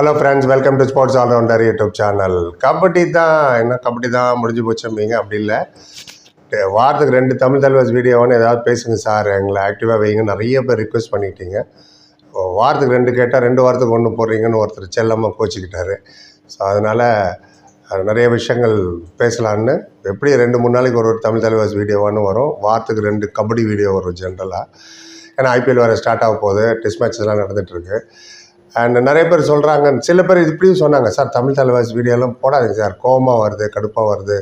Hello friends welcome to sports all rounder YouTube channel kabaddi தான் என்ன கபடி தான் முடிஞ்சு போச்சும்பீங்க அப்படி இல்லை. வாரத்துக்கு ரெண்டு தமிழ் தலைவர்ஸ் வீடியோன்னு ஏதாவது பேசுங்க சார் எங்களை ஆக்டிவாக வைங்க. நிறைய பேர் ரிக்வெஸ்ட் பண்ணிட்டீங்க வாரத்துக்கு ரெண்டு கேட்டால் ரெண்டு வாரத்துக்கு ஒன்று போடுறீங்கன்னு ஒருத்தர் செல்லமாக கோச்சிக்கிட்டாரு. ஸோ அதனால் நிறைய விஷயங்கள் பேசலான்னு எப்படி ரெண்டு மூணு நாளைக்கு ஒரு ஒரு தமிழ் தலைவர்ஸ் வீடியோவானு வரும். வாரத்துக்கு ரெண்டு கபடி வீடியோ வரும் ஜென்ரலாக ஏன்னா ஐபிஎல் வேறு ஸ்டார்ட் ஆக போகுது. டெஸ்ட் மேட்ச்லாம் நடந்துகிட்ருக்கு அண்ட் நிறைய பேர் சொல்கிறாங்க சில பேர் இது இப்படியும் சொன்னாங்க. சார் தமிழ் தலைவாசி வீடியோலாம் போடாதீங்க சார். கோமா வருது கடுப்பாக வருது.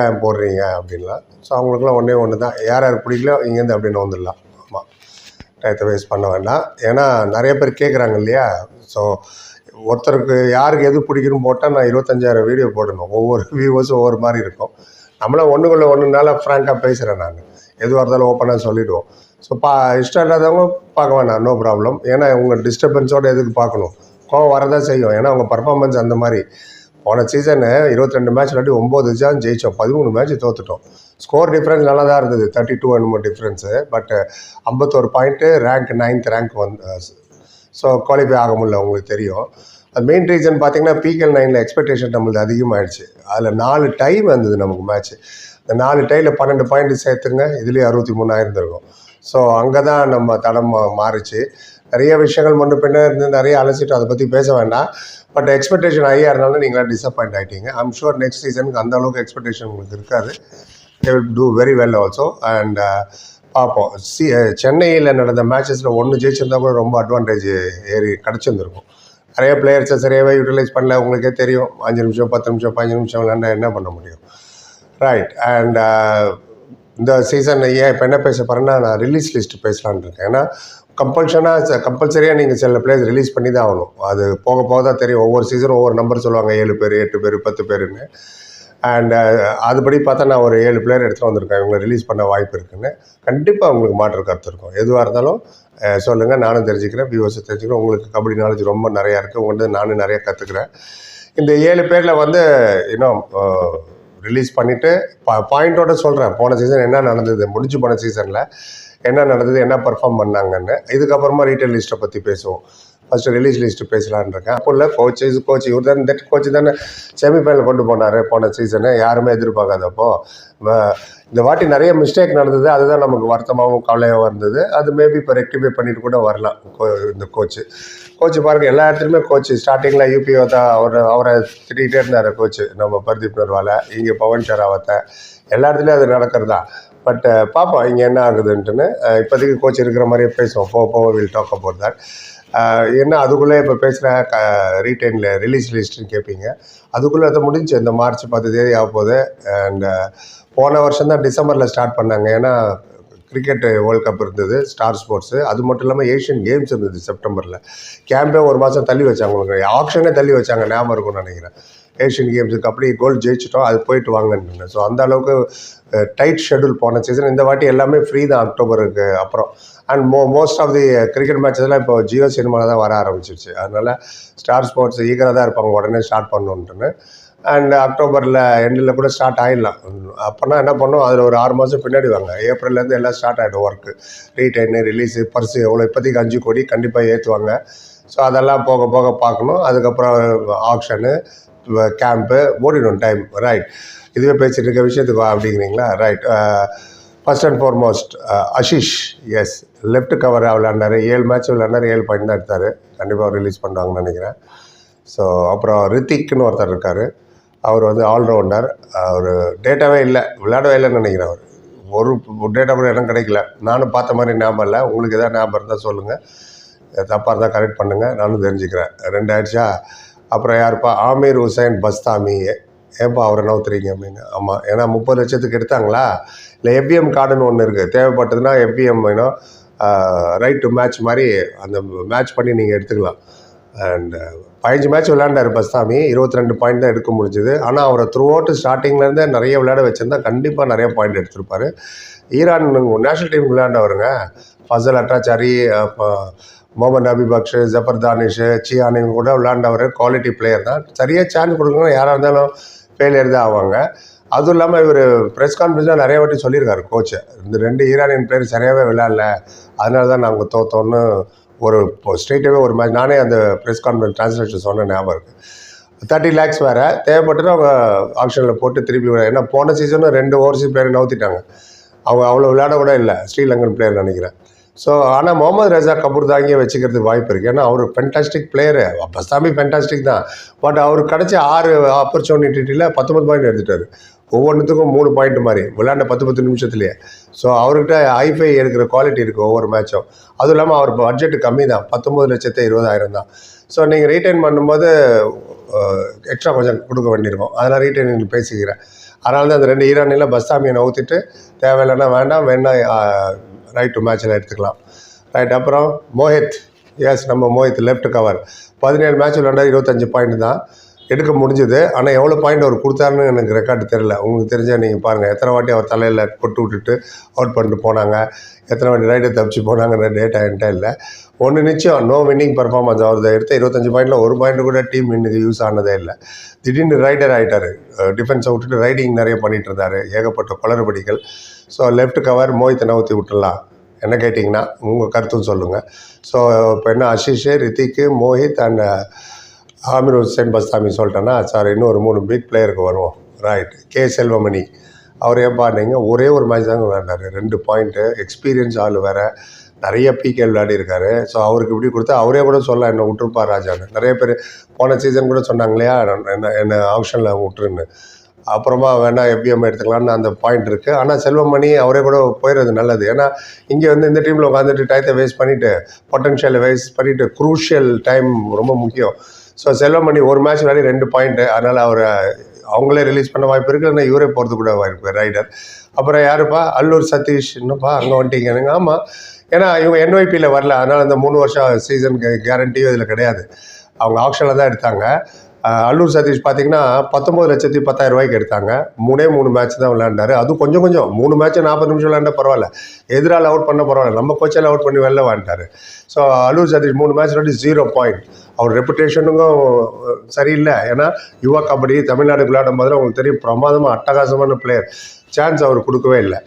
ஏன் போடுறீங்க? அப்படின்லாம். ஸோ அவங்களுக்குலாம் ஒன்றே ஒன்று தான் யார் யார் பிடிக்கலையோ இங்கேருந்து அப்படின்னு வந்துடலாம் ஆமாம் டயத்தை வேஸ்ட் பண்ண வேண்டாம். ஏன்னா நிறைய பேர் கேட்குறாங்க இல்லையா? ஸோ ஒருத்தருக்கு யாருக்கு எது பிடிக்குன்னு போட்டால் நான் இருபத்தஞ்சாயிரம் வீடியோ போடணும். ஒவ்வொரு வியூவர்ஸும் ஒவ்வொரு மாதிரி இருக்கும். நம்மளாம் ஒன்றுக்குள்ளே ஒன்றுனால ஃப்ராங்காக பேசுகிறேன் நான். எதுவாக இருந்தாலும் ஓப்பனாக சொல்லிவிடுவோம் ஸோ பா இஷ்டம் இல்லாதவங்க பார்க்க வேணாம் நோ ப்ராப்ளம் ஏன்னா உங்கள் டிஸ்டர்பன்ஸோட எதுக்கு பார்க்கணும்? கோவம் வரதான் செய்யும். ஏன்னா உங்கள் பர்ஃபார்மன்ஸ் அந்த மாதிரி. போன சீசனு இருபத்தி ரெண்டு மேட்ச் இல்லாட்டி ஒம்பது தான் ஜெயித்தோம் பதிமூணு மேட்ச் தோத்துட்டோம். ஸ்கோர் டிஃப்ரென்ஸ் நல்லா தான் இருந்தது. தேர்ட்டி டூ என்னமோ டிஃப்ரென்ஸு பட் ஐம்பத்தோரு பாயிண்ட்டு ரேங்க் நைன்த் ரேங்க் வந்து ஸோ குவாலிஃபை ஆக முடியல உங்களுக்கு தெரியும். அது மெயின் ரீசன் பார்த்தீங்கன்னா பிகேஎல் நைனில் எக்ஸ்பெக்டேஷன் நம்மளுக்கு அதிகமாகிடுச்சு அதில் நாலு டை வந்தது நமக்கு மேட்ச் இந்த நாலு டையில் பன்னெண்டு பாயிண்ட் சேர்த்துங்க இதுலேயே அறுபத்தி மூணாயிரம் இருக்கும் ஸோ அங்கே தான் நம்ம தடம் மாறுச்சு. நிறைய விஷயங்கள் முன்ன பின்ன இருந்து நிறைய அலசிட்டு அதை பற்றி பேச வேண்டாம். பட் எக்ஸ்பெக்டேஷன் ஹையாக இருந்தாலும் நீங்களாம் டிசப்பாயிண்ட் ஆகிட்டீங்க ஐம் ஷூர் நெக்ஸ்ட் சீசனுக்கு அந்த அளவுக்கு எக்ஸ்பெக்டேஷன் உங்களுக்கு இருக்காது. They will do very well also and பார்ப்போம். சி uh, சென்னையில் நடந்த மேட்சஸில் ஒன்று ஜெயிச்சிருந்தா கூட ரொம்ப அட்வான்டேஜ் ஏறி கிடச்சிருந்துருக்கும். நிறைய பிளேயர்ஸை சரியாகவே யூட்டிலைஸ் பண்ணல. உங்களுக்கே தெரியும். அஞ்சு நிமிஷம் பத்து நிமிஷம் பதினஞ்சு நிமிஷம் விளாண்டா என்ன பண்ண முடியும்? ரைட் அண்ட் இந்த சீசன் ஏன் இப்போ என்ன பேச போகிறேன்னா நான் ரிலீஸ் லிஸ்ட் பேசலான்னு இருக்கேன். ஏன்னா கம்பல்ஷனாக கம்பல்சரியாக நீங்கள் சில பிளேஸ் ரிலீஸ் பண்ணி தான் ஆகணும். அது போக போக தான் தெரியும். ஒவ்வொரு சீசனும் ஒவ்வொரு நம்பர் சொல்லுவாங்க. ஏழு பேர் எட்டு பேர் பத்து பேருன்னு. அண்ட் அதுபடி பார்த்தா நான் ஒரு ஏழு பிளேயர் எடுத்துகிட்டு வந்திருக்கேன். இவங்களை ரிலீஸ் பண்ண வாய்ப்பு இருக்குன்னு. கண்டிப்பாக உங்களுக்கு மாற்று கருத்து இருக்கும். எதுவாக இருந்தாலும் சொல்லுங்கள் நானும் தெரிஞ்சுக்கிறேன். வியூவர்ஸை தெரிஞ்சுக்கிறேன். உங்களுக்கு கபடி நாலேஜ் ரொம்ப நிறையா இருக்குது உங்கள்கிட்ட நானும் நிறையா கற்றுக்குறேன் இந்த ஏழு பேரில் வந்து இன்னும் ரிலீஸ் பண்ணிவிட்டு பா பாயிண்டோட சொல்கிறேன் போன சீசன் என்ன நடந்தது? முடிஞ்சு போன சீசனில் என்ன நடந்தது? என்ன பர்ஃபார்ம் பண்ணாங்கன்னு. இதுக்கப்புறமா ரீட்டைல் லிஸ்ட்டை பற்றி பேசுவோம். ஃபஸ்ட்டு ரிலீஸ் லிஸ்ட்டு பேசலான்னு இருக்கேன். அப்போ இல்லை கோச் இது கோச் இவர் தான் இந்த கோச் தானே செமிஃபைனல் கொண்டு போனார் போன சீசனு யாருமே எதிர்பார்க்காதப்போ இந்த வாட்டி நிறைய மிஸ்டேக் நடந்தது. அதுதான் நமக்கு வருத்தமாகவும் கவலையாகவும் இருந்தது. அது மேபி இப்போ ரெக்டிஃபை பண்ணிட்டு கூட வரலாம் கோ இந்த கோச்சு கோச்சு பாருங்கள் எல்லா இடத்துலையுமே கோச்சு ஸ்டார்டிங்கில் யூபிஓ தான் அவர் அவரை திட்டிகிட்டே இருந்தார் கோச்சு நம்ம பர்தீப் நர்வாலை இங்கே பவன் ஷராவத்தை எல்லா இடத்துலையும் அது நடக்கிறதா? பட் பார்ப்போம் இங்கே என்ன ஆகுதுன்ட்டுன்னு. இப்போதைக்கு கோச் இருக்கிற மாதிரியே பேசுவோம். போக போக வில் டாக் அபவுட் தட் என்ன அதுக்குள்ளே இப்போ பேசுகிற க ரீட்டைனில் ரிலீஸ் லிஸ்ட்டுன்னு கேட்பீங்க அதுக்குள்ளே அது முடிஞ்சு இந்த மார்ச் பத்து தேதி ஆக போகுது. அண்ட் போன வருஷம் தான் டிசம்பரில் ஸ்டார்ட் பண்ணாங்க. ஏன்னா கிரிக்கெட் வேர்ல்ட் கப் இருந்தது ஸ்டார் ஸ்போர்ட்ஸு அது மட்டும் இல்லாமல் ஏஷியன் கேம்ஸ் இருந்தது செப்டம்பரில் கேம்பே ஒரு மாதம் தள்ளி வச்சாங்க. உங்களுக்கு ஆப்ஷனே தள்ளி வச்சாங்க ஞாபகம் இருக்கும்னு நினைக்கிறேன். ஏஷியன் கேம்ஸுக்கு அப்படி கோல்டு ஜெயிச்சிட்டோம் அது போயிட்டு வாங்கன்னு. ஸோ அந்த அளவுக்கு டைட் ஷெட்யூல் போன சீசன் இந்த வாட்டி எல்லாமே ஃப்ரீ தான் அக்டோபருக்கு அப்புறம். And mo most of the cricket மேட்சஸ்லாம் இப்போ ஜியோ சினிமாவில் தான் வர ஆரம்பிச்சிருச்சு. அதனால் ஸ்டார் ஸ்போர்ட்ஸ் ஈகராக தான் இருப்பாங்க உடனே ஸ்டார்ட் பண்ணணுன்ட்டுன்னு அண்ட் அக்டோபரில் எண்டில் கூட ஸ்டார்ட் ஆகிடலாம் அப்போனா என்ன பண்ணோம் அதில் ஒரு ஆறு மாதம் பின்னாடி வாங்க. ஏப்ரல்லேருந்து எல்லாம் ஸ்டார்ட் ஆகிடும் ஒர்க்கு ரீடைனு ரிலீஸு பர்ஸு எவ்வளோ இப்போதைக்கு அஞ்சு கோடி கண்டிப்பாக ஏற்றுவாங்க ஸோ அதெல்லாம் போக போக பார்க்கணும். அதுக்கப்புறம் ஆக்ஷனு கேம்ப்பு ஓடிடும் டைம் ரைட் இதுவே பேசிகிட்டு இருக்க விஷயத்துக்கு வா அப்படிங்கிறீங்களா? Right first and foremost Ashish as left cover விளையாண்டாரு ஏழு மேட்ச் விளையாண்டாரு ஏழு பாயிண்ட் தான் எடுத்தார். கண்டிப்பாக ரிலீஸ் பண்ணுவாங்கன்னு நினைக்கிறேன். ஸோ அப்புறம் ரித்திக்னு ஒருத்தர் இருக்கார். அவர் வந்து ஆல்ரவுண்டர் அவர் டேட்டாவே இல்லை. விளையாடவே இல்லைன்னு நினைக்கிறேன் அவர். ஒரு டேட்டா கூட இடம் கிடைக்கல. நானும் பார்த்த மாதிரி ஞாபகம் இல்லை. உங்களுக்கு எதாவது ஞாபகம் இருந்தால் சொல்லுங்கள் தப்பாக இருந்தால் கரெக்ட் பண்ணுங்கள் நானும் தெரிஞ்சுக்கிறேன். ரெண்டு ஆயிடுச்சா? அப்புறம் யாருப்பா? Amir Hossein Bastami. ஏன்பா அவரை நவுத்துறீங்க அப்படின்னு? ஆமாம் ஏன்னா முப்பது லட்சத்துக்கு எடுத்தாங்களா? இல்லை எஃபிஎம் கார்டுன்னு ஒன்று இருக்குது தேவைப்பட்டதுன்னா எஃபிஎம் வேணும் ரைட் டு மேட்ச் மாதிரி அந்த மேட்ச் பண்ணி நீங்கள் எடுத்துக்கலாம். அண்ட் பதினஞ்சு மேட்ச் விளையாண்டார் பஸ்தாமி. இருபத்தி ரெண்டு பாயிண்ட் தான் எடுக்க முடிஞ்சது. ஆனால் அவரை த்ரூ அவுட் ஸ்டார்டிங்லேருந்தே நிறைய விளையாட வச்சிருந்தா கண்டிப்பாக நிறைய பாயிண்ட் எடுத்திருப்பாரு. ஈரான் நேஷனல் டீம் விளையாண்டவருங்க. ஃபசல் அட்டாச்சாரி அப்போ முகமது அபிபக்ஷ் ஜஃபர் தானிஷு சியான் கூட விளாண்டவர் குவாலிட்டி பிளேயர் தான். சரியாக சான்ஸ் கொடுக்கணும் யாராக இருந்தாலும் ஃபெயிலியர் தான் ஆவாங்க. அதுவும் இல்லாமல் இவர் ப்ரெஸ் கான்ஃபரன்ஸில் நிறைய வாட்டி சொல்லியிருக்காரு கோச்சு இந்த ரெண்டு ஈரானியன் பிளேயர் சரியாகவே விளையாடல. அதனால தான் நாங்கள் தோத்தோன்னு ஒரு ஸ்ட்ரெயிட்டாகவே ஒரு மேட்ச் நானே அந்த ப்ரெஸ் கான்ஃபரன்ஸ் ட்ரான்ஸ்லேஷன் சொன்ன ஞாபகம் இருக்குது தேர்ட்டி லேக்ஸ் வேறு. தேவைப்பட்டு அவங்க ஆப்ஷனில் போட்டு திருப்பி விட- ஏன்னா போன சீசனும் ரெண்டு ஓவர்சீஸ் பிளேயர் நவுத்திட்டாங்க. அவங்க அவ்வளோ விளையாட கூட இல்லை ஸ்ரீலங்கன் பிளேயர் நினைக்கிறேன். ஸோ ஆனால் முகமது ரஜா கபூர் தாங்கியே வச்சுக்கிறதுக்கு வாய்ப்பு இருக்குது ஏன்னா அவர் ஃபென்டாஸ்டிக் பிளேயரு பஸ்தாமி ஃபென்டாஸ்டிக் தான். பட் அவர் கிடச்ச ஆறு ஆப்பர்ச்சுனிட்டியில் பத்தொம்பது பாயிண்ட் எடுத்துட்டாரு. ஒவ்வொன்றுத்துக்கும் மூணு பாயிண்ட் மாதிரி. விளையாண்ட பத்து பத்து நிமிஷத்துலேயே. ஸோ அவர்கிட்ட ஐஃபை எடுக்கிற குவாலிட்டி இருக்குது ஒவ்வொரு மேட்சும் அதுவும் இல்லாமல் அவர் பட்ஜெட் கம்மி தான். பத்தொம்பது லட்சத்து இருபதாயிரம் தான். ஸோ நீங்கள் ரீட்டைன் பண்ணும்போது எக்ஸ்ட்ரா கொஞ்சம் கொடுக்க வேண்டியிருக்கும். அதெல்லாம் ரீட்டைனிங் பேசிக்கிறேன். அதனால தான் அந்த ரெண்டு ஈரானில் பஸ்தாமியை நவுத்திட்டு தேவையில்லைன்னா வேண்டாம் வேணா ரைட் டு மேட்ச்சில் எடுத்துக்கலாம். ரைட் அப்புறம் மோஹித் எஸ் நம்ம மோஹித் லெஃப்ட் கவர் பதினேழு மேட்ச் விளையாண்டா இருபத்தஞ்சு பாயிண்ட் தான். எடுக்க முடிஞ்சுது. ஆனால் எவ்வளோ பாயிண்ட் அவர் கொடுத்தாருன்னு எனக்கு ரெக்கார்டு தெரில உங்களுக்கு தெரிஞ்சால் நீங்கள் பாருங்கள் எத்தனை வாட்டி அவர் தலையில் கொட்டு விட்டுட்டு அவுட் பண்ணிட்டு போனாங்க. எத்தனை வாட்டி ரைட்டை தப்பிச்சு போனாங்கன்ற டேட்டா என்கிட்ட இல்லை. ஒன்று நிச்சயம் நோ வின்னிங் பர்ஃபார்மன்ஸ் அவர் எடுத்த இருபத்தஞ்சு பாயிண்டில் ஒரு பாயிண்ட் கூட டீம் இன்னுக்கு யூஸ் ஆனதே இல்லை. திடீர்னு ரைடர் ஆகிட்டார் டிஃபென்ஸை விட்டுட்டு ரைடிங் நிறைய பண்ணிட்டு இருந்தார். ஏகப்பட்ட குளறுபடிகள். ஸோ லெஃப்ட் கவர் மோஹித்தை நவுத்தி விட்டுடலாம். என்ன கேட்டிங்கன்னா உங்கள் கருத்தும் சொல்லுங்கள் ஸோ இப்போ என்ன Ashish Rithik Mohit and Amir Hossein Bastami சொல்லிட்டேன்னா சார் இன்னும் ஒரு மூணு பிக் பிளேயருக்கு வருவோம். Right K. செல்வமணி. அவர் ஏன் பாருங்க ஒரே ஒரு மேட்ச் தாங்க விளையாண்டார். ரெண்டு பாயிண்ட்டு எக்ஸ்பீரியன்ஸ் ஆள் வேறு. நிறைய பிகே விளையாடிருக்காரு ஸோ அவருக்கு இப்படி கொடுத்தா அவரே கூட சொல்ல என்னை விட்டுருப்பார் ராஜான்னு. நிறைய பேர் போன சீசன் கூட சொன்னாங்க இல்லையா என்ன என்னை ஆப்ஷனில் விட்டுருன்னு. அப்புறமா வேணால் எஃபிஎம் எடுத்துக்கலாம்னு அந்த பாயிண்ட் இருக்குது ஆனால் செல்வமணி அவரே கூட போயிடுறது நல்லது. ஏன்னா இங்கே வந்து இந்த டீமில் உட்காந்துட்டு டயத்தை வேஸ்ட் பண்ணிவிட்டு பொட்டன்ஷியலை வேஸ்ட் பண்ணிவிட்டு குரூஷியல் டைம் ரொம்ப முக்கியம். ஸோ செல்வமணி ஒரு மேட்ச் விளையாடி ரெண்டு பாயிண்ட்டு அதனால் அவர் அவங்களே ரிலீஸ் பண்ண வாய்ப்பு இருக்குது ஆனால் இவரே போகிறது கூட வாய்ப்பு ரைடர் அப்புறம் யாருப்பா? அல்லூர் சதீஷ். என்னப்பா? அங்கே வந்துட்டீங்க. ஆமாம் ஏன்னா இவங்க என்ஒய்பியில் வரல. அதனால் அந்த மூணு வருஷம் சீசன் கேரண்டியும் இதில் கிடையாது. அவங்க ஆப்ஷனில் தான் எடுத்தாங்க. அல்லூர் சதீஷ் பார்த்தீங்கன்னா பத்தொம்பது லட்சத்தி பத்தாயிரம் ரூபாய்க்கு எடுத்தாங்க. மூணே மூணு மேட்ச் தான் விளையாண்டாரு. அதுவும் கொஞ்சம் கொஞ்சம். மூணு மேட்ச் நாற்பது நிமிஷம் விளையாண்டா பரவாயில்ல. எதிரால் அவுட் பண்ண பரவாயில்ல. நம்ம கோச்சால் அவுட் பண்ணி வெளில வந்துட்டாரு ஸோ அல்லூர் சதீஷ் மூணு மேட்ச் விளையாடி ஜீரோ பாயிண்ட் அவர் ரெப்புடேஷனுக்கும் சரியில்லை. ஏன்னா யுவா கபடி தமிழ்நாடு விளையாடும் போது உங்களுக்கு தெரியும் பிரமாதமாக அட்டகாசமான பிளேயர் சான்ஸ் அவர் கொடுக்கவே இல்லை.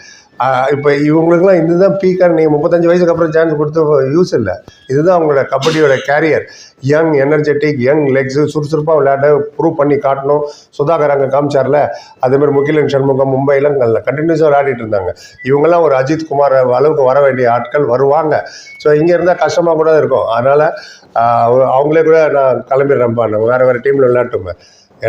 இப்போ இவங்களுக்குலாம் இதுதான் பீக்காக நீங்கள் முப்பத்தஞ்சு வயசுக்கு அப்புறம் சான்ஸ் கொடுத்து யூஸ் இல்லை. இதுதான் அவங்களோட கபடியோட career young energetic young legs சுறுசுறுப்பாக விளையாட ப்ரூவ் பண்ணி காட்டணும். சுதாகர் அங்கே காமிச்சார்ல. அதேமாதிரி முகிலன் சண்முகம் மும்பைலாம் கண்டினியூஸாக விளையாடிட்டு இருந்தாங்க. இவங்கெல்லாம் ஒரு அஜித் குமார் அளவுக்கு வர வேண்டிய ஆட்கள் வருவாங்க. ஸோ இங்கே இருந்தால் கஷ்டமாக கூட இருக்கும். அதனால் அவங்களே கூட நான் கிளம்பிடுறேன்ப்பா. நம்ம வேறு வேறு டீமில் விளையாட்டுமே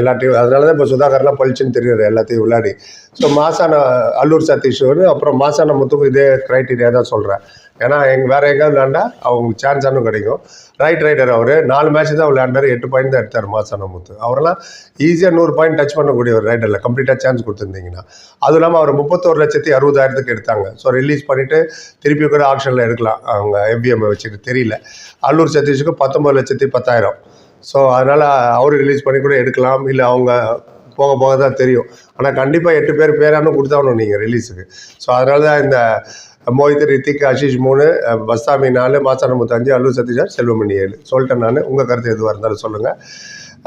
எல்லாத்தையும் அதனால தான் இப்போ சுதாகர்லாம் பளிச்சுன்னு தெரியுது எல்லாத்தையும் விளையாடி ஸோ மாசான அல்லூர் சதீஷ்வர் அப்புறம் மாசான முத்துக்கும் இதே க்ரைட்டீரியா தான் சொல்கிறேன் ஏன்னா எங்கள் வேறு எங்கேயாவது விளையாண்டா அவங்களுக்கு சான்ஸ் ஆனும் கிடைக்கும். ரைட் ரைடர் அவர் நாலு மேட்ச் தான் விளையாண்டார் எட்டு பாயிண்ட் தான் எடுத்தார் மாசான முத்து. அவரெல்லாம் ஈஸியாக நூறு பாயிண்ட் டச் பண்ணக்கூடிய ஒரு ரைடரில் கம்ப்ளீட்டாக சான்ஸ் கொடுத்துருந்தீங்கன்னா. அதுவும் இல்லாமல் அவர் முப்பத்தோரு லட்சத்தி அறுபதாயிரத்துக்கு எடுத்தாங்க. ஸோ ரிலீஸ் பண்ணிவிட்டு திருப்பி கூட ஆப்ஷனில் எடுக்கலாம். அவங்க எஃபிஎம் வச்சுட்டு தெரியல. அல்லூர் சதீஷுக்கு பத்தொம்பது லட்சத்தி பத்தாயிரம். ஸோ அதனால் அவர் ரிலீஸ் பண்ணி கூட எடுக்கலாம். இல்லை அவங்க போக போக தான் தெரியும். ஆனால் கண்டிப்பாக எட்டு பேர் பேரானு கொடுத்தாகணும் நீங்கள் ரிலீஸுக்கு ஸோ அதனால தான் இந்த மோஹித் ரித்திக் ஆஷிஷ் மூணு பஸ்தாமி நாலு மாசானமுத்து அஞ்சு அல்லு சதீஷ் செல்வமணி ஏழு. சொல்லிட்டேன் நான். உங்கள் கருத்து எதுவாக இருந்தாலும் சொல்லுங்கள்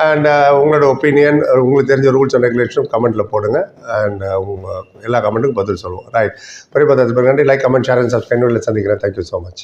அண்ட் உங்களோட ஒப்பீனியன் உங்களுக்கு தெரிஞ்ச ரூல்ஸ் அண்ட் ரெகுலேஷன் கமெண்ட்டில் போடுங்க. அண்ட் உங்கள் எல்லா கமெண்ட்டுக்கும் பதில் சொல்லுவோம். ரைட் பரிபாத்தத்துக்கு நன்றி. Like comment share and subscribe சந்திக்கிறேன். Thank you so much